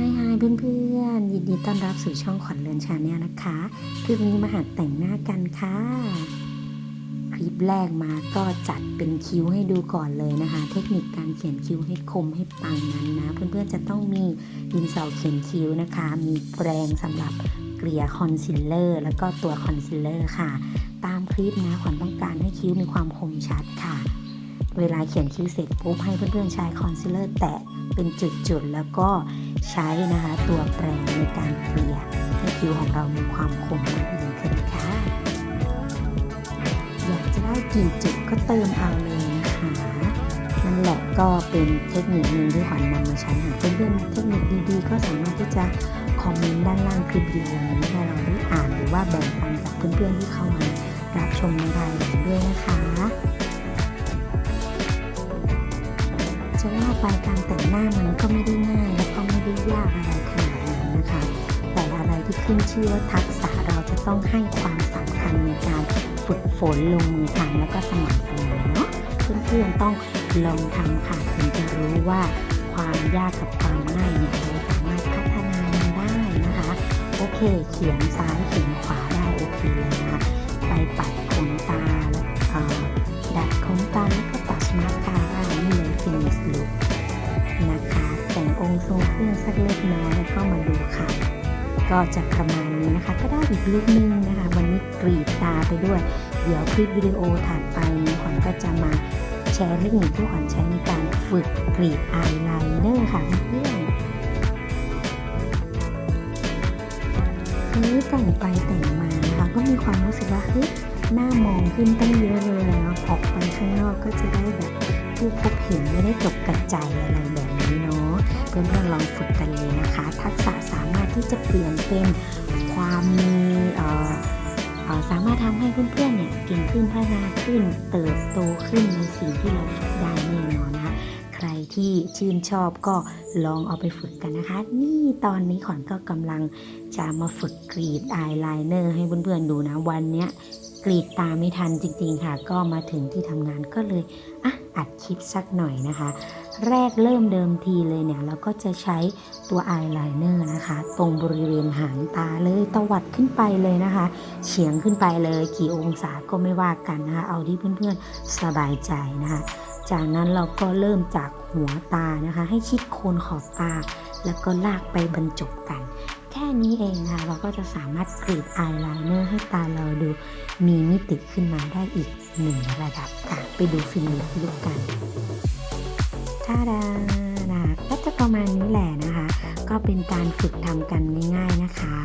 ฮายฮายเพื่อนๆยินดีต้อนรับสู่ช่องขวัญเรือนชาแนลนะคะคลิปนี้มาหัดแต่งหน้ากันค่ะ คลิปแรกมาก็จัดเป็นคิ้วให้ดูก่อนเลยนะคะ เทคนิคการเขียนคิ้วให้คมให้ปังนั้นนะ เพื่อนๆจะต้องมีดินสอเขียนคิ้วนะคะ มีแปรงสำหรับเกลี่ยคอนซีลเลอร์แล้วก็ตัวคอนซีลเลอร์ค่ะ ตามคลิปนะขวัญต้องการให้คิ้วมีความคมชัดค่ะ เวลาเขียนคิ้วเสร็จปุ๊บให้เพื่อนๆใช้คอนซีลเลอร์แตะเป็นจุดๆ แล้วก็ใช้นะคะตัวแปรงในการเกลี่ยให้คิ้วของเรามีความคมมากยิ่งขึ้นค่ะ อยากจะได้กี่จุดก็เติมเอาเลยนะคะนั่นแหละก็เป็นเทคนิคหนึ่งที่ขวัญนำมาใช้หากเพื่อนๆเทคนิคดีๆ ก็สามารถที่จะคอมเมนต์ด้านล่างคลิปวิดีโอนี้ให้เราได้อ่านหรือว่าแบ่งปันกับเพื่อนๆที่เข้ามารับชมในรายละเอียดด้วยนะคะ จะว่าไปการแต่งหน้ามันก็ไม่ได้ง่ายแล้วก็ไม่ได้ยากอะไรขนาดนั้นนะคะ แต่อะไรที่ขึ้นชื่อว่าทักษะเราจะต้องให้ความสำคัญในการฝึกฝนลงมือทำแล้วก็สม่ำเสมอเนาะเพื่อนๆต้องลองทำค่ะถึงจะรู้ว่าความยากกับความง่ายเนี่ยเราสามารถพัฒนามันได้นะคะ โอเค เขียนซ้ายเขียนขวาได้โอเคเลย งทรงเครื่องสักเล็กน้อยแล้วก็มาดูค่ะ ก็จะประมาณนี้นะคะ ก็ได้อีกลุคนึงนะคะ วันนี้กรีดตาไปด้วย เดี๋ยวคลิปวิดีโอถัดไปขวัญก็จะมาแชร์เทคนิคที่ขวัญใช้ในการฝึกกรีดอายไลเนอร์ค่ะเพื่อนๆอันนี้แต่งไปแต่งมานะคะ ก็มีความรู้สึกว่าเฮ้ยหน้ามองขึ้นตั้งเยอะเลยเนาะออกไปข้างนอกก็จะได้แบบผู้พบเห็นไม่ได้ตกกระจายอะไรแบบนี้เนาะ เพื่อนๆลองฝึกกันเลยนะคะ ทักษะสามารถที่จะเปลี่ยนเป็นความมีสามารถทำให้เพื่อนๆเนี่ยเก่งขึ้นพัฒนาขึ้นเติบโตขึ้นในสิ่งที่เราฝึกได้แน่นอนนะคะใครที่ชื่นชอบก็ลองเอาไปฝึกกันนะคะ นี่ตอนนี้ขวัญก็กำลังจะมาฝึกกรีดอายไลเนอร์ให้เพื่อนๆดูนะวันเนี้ย กรีดตาไม่ทันจริงๆค่ะ ก็มาถึงที่ทำงานก็เลยอะอัดคลิปสักหน่อยนะคะ แรกเริ่มเดิมทีเลยเนี่ย เราก็จะใช้ตัวอายไลเนอร์นะคะ ตรงบริเวณหางตาเลยตวัดขึ้นไปเลยนะคะ เฉียงขึ้นไปเลยกี่องศาก็ไม่ว่ากันนะคะ เอาที่เพื่อนๆสบายใจนะคะ จากนั้นเราก็เริ่มจากหัวตานะคะ ให้ชิดโคนขอบตา แล้วก็ลากไปบรรจบกัน นี้เองนะคะเราก็จะสามารถกรีดอายไลเนอร์ให้ตาเราดูมีมิติขึ้นมาได้อีกหนึ่งระดับค่ะไปดูฟิล์มลุกกันท่าดานะก็จะประมาณนี้แหละนะคะ ก็เป็นการฝึกทำกันง่ายๆนะคะ